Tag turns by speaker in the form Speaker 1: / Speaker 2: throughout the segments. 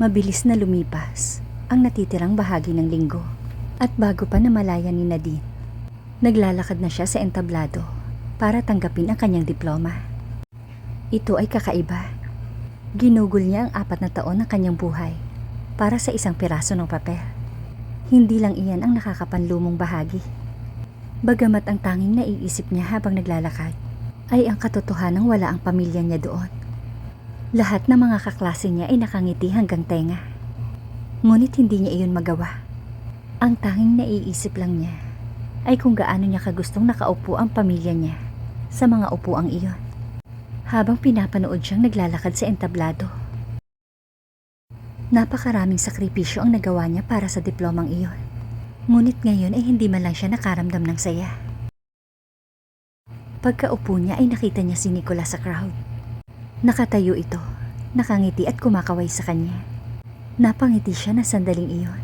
Speaker 1: Mabilis na lumipas ang natitirang bahagi ng linggo. At bago pa namalaya ni Nadine, naglalakad na siya sa entablado para tanggapin ang kanyang diploma. Ito ay kakaiba. Ginugol niya ang apat na taon ng kanyang buhay para sa isang piraso ng papel. Hindi lang iyan ang nakakapanlumong bahagi. Bagamat ang tanging naiisip niya habang naglalakad ay ang katotohanang wala ang pamilya niya doon. Lahat ng mga kaklase niya ay nakangiti hanggang tenga. Ngunit hindi niya iyon magawa. Ang tanging naiisip lang niya ay kung gaano niya kagustong nakaupo ang pamilya niya sa mga upuang iyon. Habang pinapanood siyang naglalakad sa entablado. Napakaraming sakripisyo ang nagawa niya para sa diplomang iyon. Ngunit ngayon ay hindi man lang siya nakaramdam ng saya. Pagkaupo niya ay nakita niya si Nicolas sa crowd. Nakatayo ito, nakangiti at kumakaway sa kanya. Napangiti siya na sandaling iyon.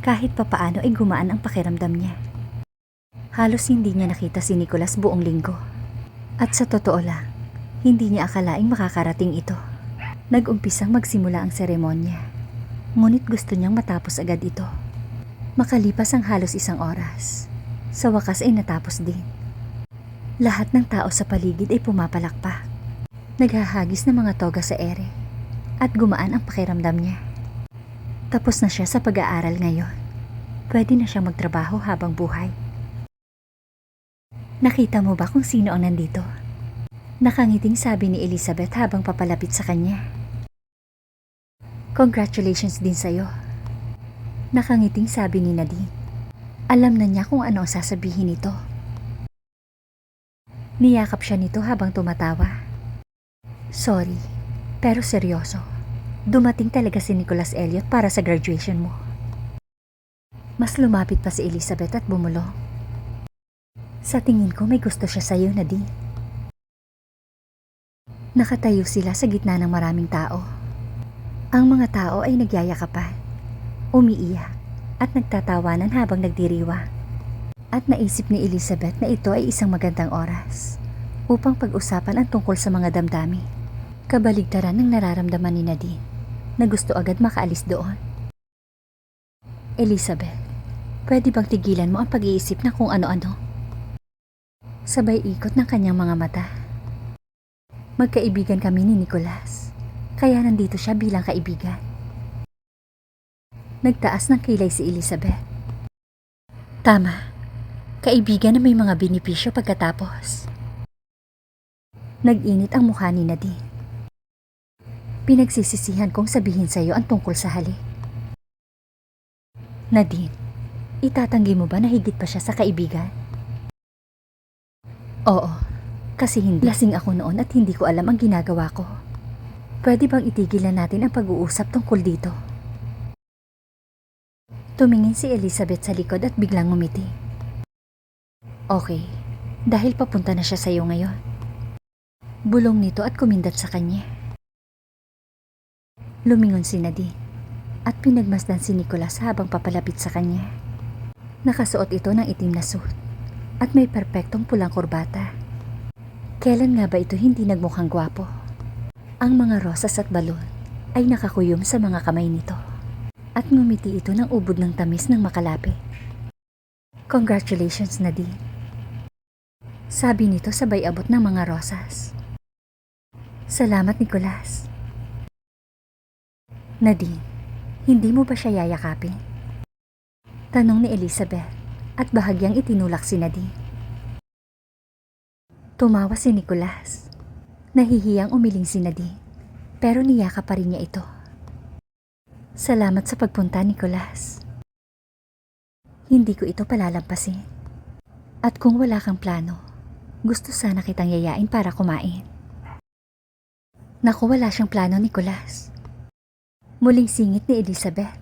Speaker 1: Kahit papaano ay gumaan ang pakiramdam niya. Halos hindi niya nakita si Nicolas buong linggo. At sa totoo lang, hindi niya akalaing makakarating ito. Nag-umpisang magsimula ang seremonya. Ngunit gusto niyang matapos agad ito. Makalipas ang halos isang oras, sa wakas ay natapos din. Lahat ng tao sa paligid ay pumapalakpak. Naghahagis ng mga toga sa ere at gumaan ang pakiramdam niya. Tapos na siya sa pag-aaral ngayon. Pwede na siyang magtrabaho habang buhay. Nakita mo ba kung sino ang nandito? Nakangiting sabi ni Elizabeth habang papalapit sa kanya. Congratulations din sa'yo. Nakangiting sabi ni Nadine. Alam na niya kung ano ang sasabihin nito. Niyakap siya nito habang tumatawa. Sorry, pero seryoso. Dumating talaga si Nicholas Elliot para sa graduation mo. Mas lumapit pa si Elizabeth at bumulong. Sa tingin ko may gusto siya sa'yo, Nadine. Nakatayo sila sa gitna ng maraming tao. Ang mga tao ay nagyayakapan, umiiyak, at nagtatawanan habang nagdiriwa. At naisip ni Elizabeth na ito ay isang magandang oras upang pag-usapan ang tungkol sa mga damdami. Kabaligtaran ng nararamdaman ni Nadine na gusto agad makaalis doon. Elizabeth, pwede bang tigilan mo ang pag-iisip na kung ano-ano? Sabay ikot ng kanyang mga mata. Magkaibigan kami ni Nicholas, kaya nandito siya bilang kaibigan. Nagtaas ng kilay si Elizabeth. Tama, kaibigan na may mga benepisyo pagkatapos. Nag-init ang mukha ni Nadine. Pinagsisisihan kong sabihin sa iyo ang tungkol sa halik. Nadine, itatanggi mo ba na higit pa siya sa kaibigan? Oo, kasi hindi. Lasing ako noon at hindi ko alam ang ginagawa ko. Pwede bang itigilan natin ang pag-uusap tungkol dito? Tumingin si Elizabeth sa likod at biglang ngumiti. Okay, dahil papunta na siya sa iyo ngayon. Bulong nito at kumindat sa kanya. Lumingon si Nadine at pinagmasdan si Nicholas habang papalapit sa kanya. Nakasuot ito ng itim na suit at may perpektong pulang kurbata. Kailan nga ba ito hindi nagmukhang gwapo? Ang mga rosas at balon ay nakakuyom sa mga kamay nito at ngumiti ito ng ubod ng tamis ng makalapit. Congratulations, Nadine. Sabi nito sabay abot ng mga rosas. Salamat, Nicholas. Nadine, hindi mo ba siya yayakapin? Tanong ni Elizabeth at bahagyang itinulak si Nadine. Tumawa si Nicholas. Nahihiyang umiling si Nadine, pero niyaka pa rin niya ito. Salamat sa pagpunta, Nicholas. Hindi ko ito palalampasin. At kung wala kang plano, gusto sana kitang yayain para kumain. Naku, wala siyang plano, Nicholas. Muling singit ni Elizabeth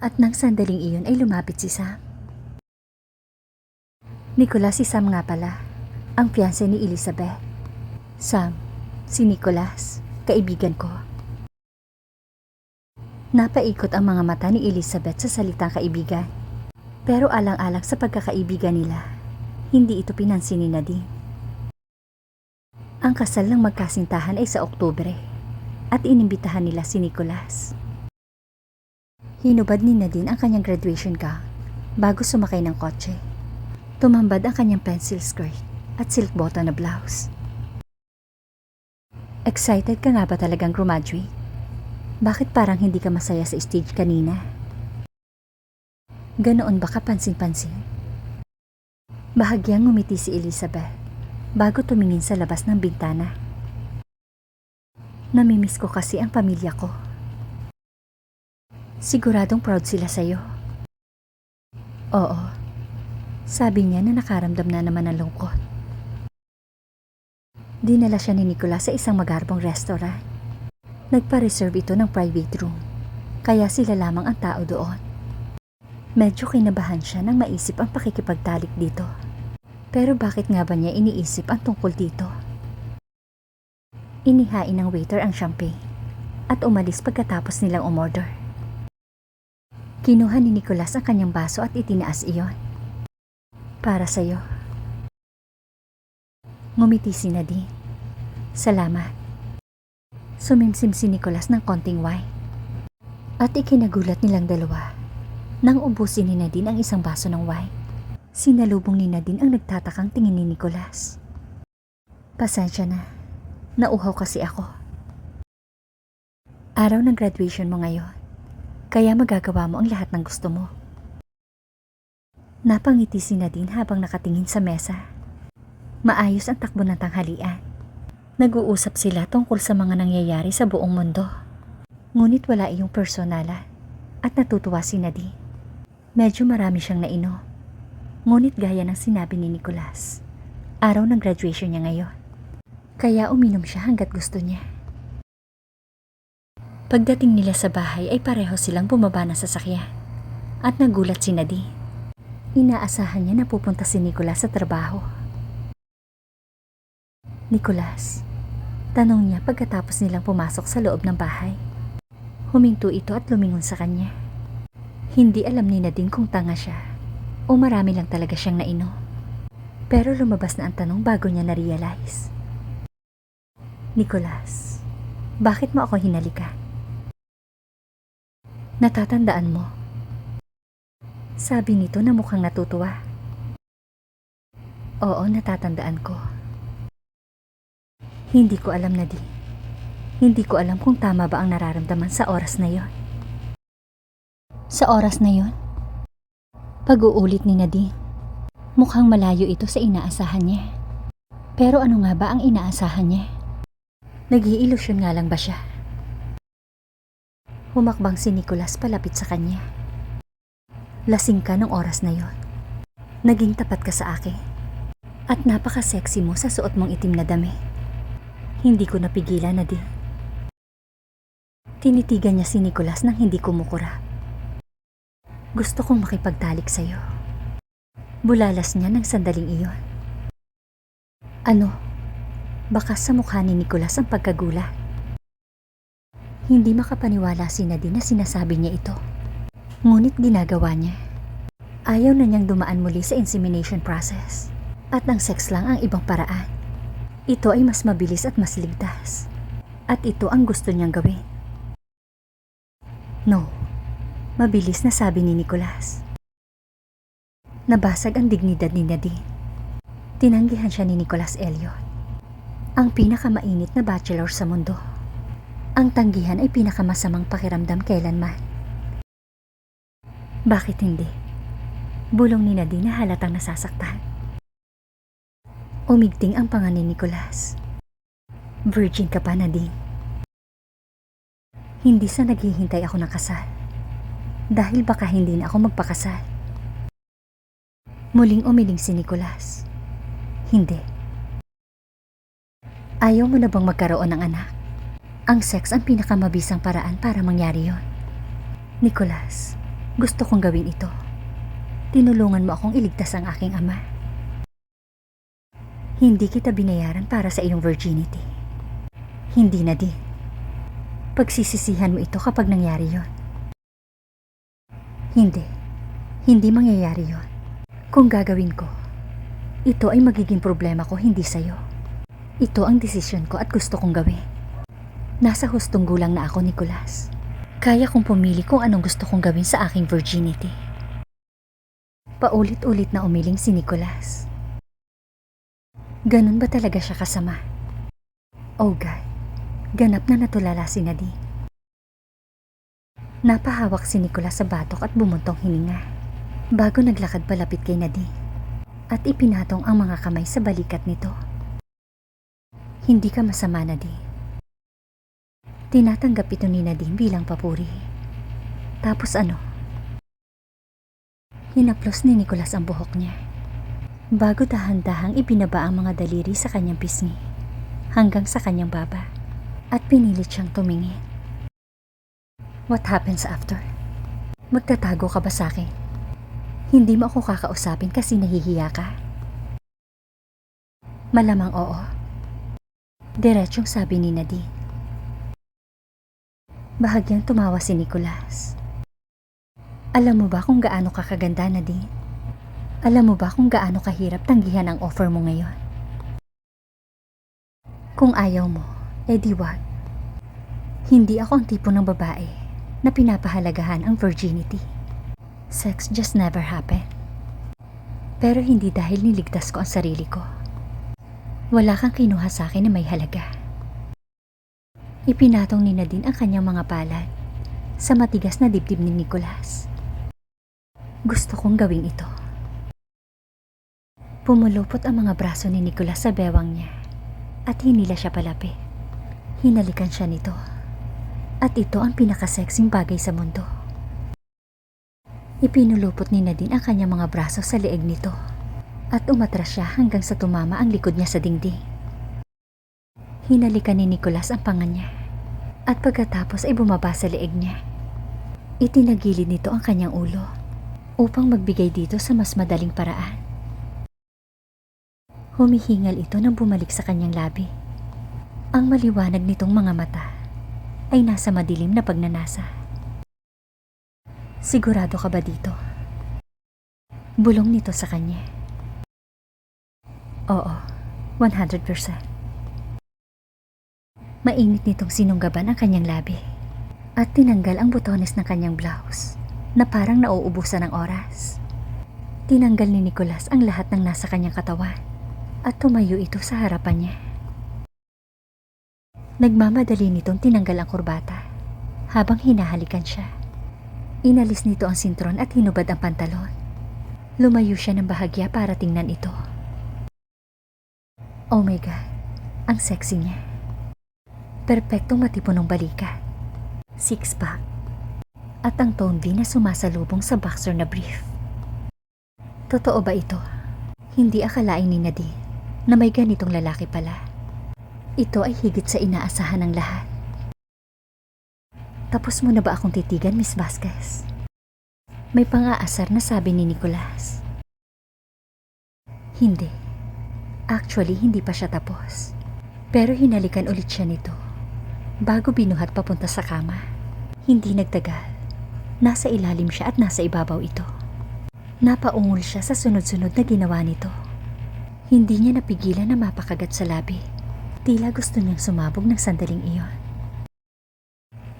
Speaker 1: at nang sandaling iyon ay lumapit si Sam. Nicholas si Sam nga pala, ang fiancé ni Elizabeth. Sam, si Nicholas, kaibigan ko. Napaikot ang mga mata ni Elizabeth sa salitang kaibigan. Pero alang-alang sa pagkakaibigan nila, hindi ito pinansin ni Nadine. Ang kasal ng magkasintahan ay sa Oktubre at inimbitahan nila si Nicholas. Hinubad ni Nadine ang kanyang graduation gown bago sumakay ng kotse. Tumambad ang kanyang pencil skirt at silk bottom na blouse. Excited ka nga ba talagang graduate? Bakit parang hindi ka masaya sa stage kanina? Ganoon ba kapansin-pansin? Bahagyang ngumiti si Elizabeth bago tumingin sa labas ng bintana. Namimiss ko kasi ang pamilya ko. Siguradong proud sila sa'yo. Oo. Sabi niya na nakaramdam na naman ng lungkot. Dinala siya ni Nicolas sa isang magarbong restaurant. Nagpa-reserve ito ng private room, kaya sila lamang ang tao doon. Medyo kinabahan siya nang maisip ang pakikipagtalik dito. Pero bakit nga ba niya iniisip ang tungkol dito? Inihain ng waiter ang champagne at umalis pagkatapos nilang umorder. Kinuha ni Nicolas ang kanyang baso at itinaas iyon. Para sa'yo. Ngumiti si Nadine. Salamat. Sumimsim si Nicolas ng konting wine. At ikinagulat nilang dalawa nang ubusin ni Nadine ang isang baso ng wine. Sinalubong ni Nadine ang nagtatakang tingin ni Nicolas. Pasensya na. Nauhaw kasi ako. Araw ng graduation mo ngayon. Kaya magagawa mo ang lahat ng gusto mo. Napangiti si Nadine habang nakatingin sa mesa. Maayos ang takbo ng tanghalian. Nag-uusap sila tungkol sa mga nangyayari sa buong mundo. Ngunit wala iyong personalan at natutuwa si Nadine. Medyo marami siyang nainom. Ngunit gaya ng sinabi ni Nicolas, araw ng graduation niya ngayon. Kaya uminom siya hanggat gusto niya. Pagdating nila sa bahay ay pareho silang bumaba ng sasakyan. At nagulat si Nadine. Inaasahan niya na pupunta si Nicolas sa trabaho. Nicolas, tanong niya pagkatapos nilang pumasok sa loob ng bahay. Huminto ito at lumingon sa kanya. Hindi alam ni Nadine kung tanga siya o marami lang talaga siyang nainom. Pero lumabas na ang tanong bago niya na-realize. Nicolas, bakit mo ako hinalikan? Natatandaan mo? Sabi nito na mukhang natutuwa. Oo, natatandaan ko. Hindi ko alam na di. Hindi ko alam kung tama ba ang nararamdaman sa oras na yon. Sa oras na yon? Pag-uulit ni Nadine. Mukhang malayo ito sa inaasahan niya. Pero ano nga ba ang inaasahan niya? Nag-iilusyon nga lang ba siya? Humakbang si Nicolas palapit sa kanya. Lasing ka ng oras na yon. Naging tapat ka sa akin. At napaka-sexy mo sa suot mong itim na dami. Hindi ko napigilan na din. Tinitigan niya si Nicolas nang hindi kumukura. Gusto kong makipagtalik sa'yo. Bulalas niya ng sandaling iyon. Ano? Baka sa mukha ni Nicolas ang pagkagula. Hindi makapaniwala si Nadine na sinasabi niya ito. Ngunit ginagawa niya. Ayaw na niyang dumaan muli sa insemination process. At ang sex lang ang ibang paraan. Ito ay mas mabilis at mas ligtas. At ito ang gusto niyang gawin. No. Mabilis na sabi ni Nicolas. Nabasag ang dignidad ni Nadine. Tinanggihan siya ni Nicolas Elliot. Ang pinakamainit na bachelor sa mundo. Ang tanggihan ay pinakamasamang pakiramdam kailanman. Bakit hindi? Bulong ni Nadine na halatang nasasaktan. Umigting ang panga ni Nicolas. Virgin ka pa, Nadine. Hindi sa naghihintay ako ng kasal. Dahil baka hindi na ako magpakasal. Muling umiling si Nicolas. Hindi. Ayaw mo na bang magkaroon ng anak? Ang sex ang pinakamabisang paraan para mangyari yon. Nicolas, gusto kong gawin ito. Tinulungan mo akong iligtas ang aking ama. Hindi kita binayaran para sa iyong virginity. Hindi na din. Pagsisisihan mo ito kapag nangyari yon. Hindi. Hindi mangyayari yon. Kung gagawin ko, ito ay magiging problema ko hindi sa'yo. Ito ang desisyon ko at gusto kong gawin. Nasa hustong gulang na ako, Nicolas. Kaya kong pumili kung anong gusto kong gawin sa aking virginity. Paulit-ulit na umiling si Nicholas. Ganun ba talaga siya kasama? Oh God, ganap na natulala si Nadine. Napahawak si Nicholas sa batok at bumuntong hininga bago naglakad palapit kay Nadine at ipinatong ang mga kamay sa balikat nito. Hindi ka masama, Nadine. Tinatanggap ito ni Nadine bilang papuri. Tapos ano? Hinaplos ni Nicholas ang buhok niya. Bago dahan-dahang ibinaba ang mga daliri sa kanyang pisngi hanggang sa kanyang baba at pinilit siyang tumingin. What happens after? Magtatago ka ba sa akin? Hindi mo ako kakausapin kasi nahihiya ka? Malamang oo. Diretsyong sabi ni Nadine. Bahagyang tumawa si Nicholas. Alam mo ba kung gaano ka kaganda, Nadine? Alam mo ba kung gaano kahirap tanggihan ang offer mo ngayon? Kung ayaw mo, edi wag. Hindi ako ang tipo ng babae na pinapahalagahan ang virginity. Sex just never happened. Pero hindi dahil niligtas ko ang sarili ko. Wala kang kinuha sa akin na may halaga. Ipinatong ni Nadine ang kanyang mga palad sa matigas na dibdib ni Nicholas. Gusto kong gawin ito. Pumulupot ang mga braso ni Nicholas sa bewang niya at hinila siya palapit. Hinalikan siya nito. At ito ang pinakasexing bagay sa mundo. Ipinulupot ni Nadine ang kanyang mga braso sa leeg nito at umatras siya hanggang sa tumama ang likod niya sa dingding. Hinalikan ni Nicholas ang panga niya at pagkatapos ay bumaba sa leeg niya. Itinagilid nito ang kanyang ulo upang magbigay dito sa mas madaling paraan. Humihingal ito nang bumalik sa kanyang labi. Ang maliwanag nitong mga mata ay nasa madilim na pagnanasa. Sigurado ka ba dito? Bulong nito sa kanya. Oo, 100%. Mainit nitong sinunggaban ang kanyang labi at tinanggal ang butones ng kanyang blouse na parang nauubusan ng oras. Tinanggal ni Nicholas ang lahat ng nasa kanyang katawan at tumayo ito sa harapan niya. Nagmamadali nitong tinanggal ang kurbata habang hinahalikan siya. Inalis nito ang sintron at hinubad ang pantalon. Lumayo siya ng bahagya para tingnan ito. Oh my God, ang sexy niya. Perpektong matipunong balikat. Six-pack. At ang tone V na sumasalubong sa boxer na brief. Totoo ba ito? Hindi akalain ni Nadine na may ganitong lalaki pala. Ito ay higit sa inaasahan ng lahat. Tapos mo na ba akong titigan, Miss Vasquez? May pang-aasar na sabi ni Nicolas. Hindi. Actually, hindi pa siya tapos. Pero hinalikan ulit siya nito. Bago binuhat papunta sa kama. Hindi nagtagal. Nasa ilalim siya at nasa ibabaw ito. Napaungol siya sa sunod-sunod na ginawa nito. Hindi niya napigilan na mapakagat sa labi. Tila gusto niyang sumabog ng sandaling iyon.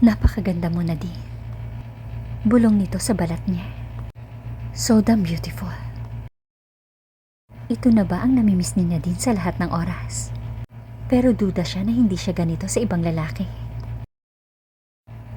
Speaker 1: Napakaganda mo na di. Bulong nito sa balat niya. So damn beautiful. Ito na ba ang namimiss ni Nadine sa lahat ng oras? Pero duda siya na hindi siya ganito sa ibang lalaki.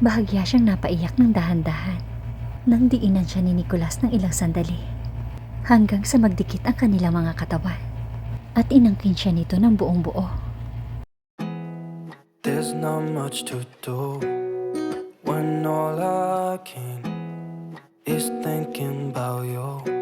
Speaker 1: Bahagya siyang napaiyak ng dahan-dahan nang diinan siya ni Nicolas ng ilang sandali hanggang sa magdikit ang kanilang mga katawan at inangkin siya nito ng buong buo.
Speaker 2: There's not much to do when all I can is thinking about you.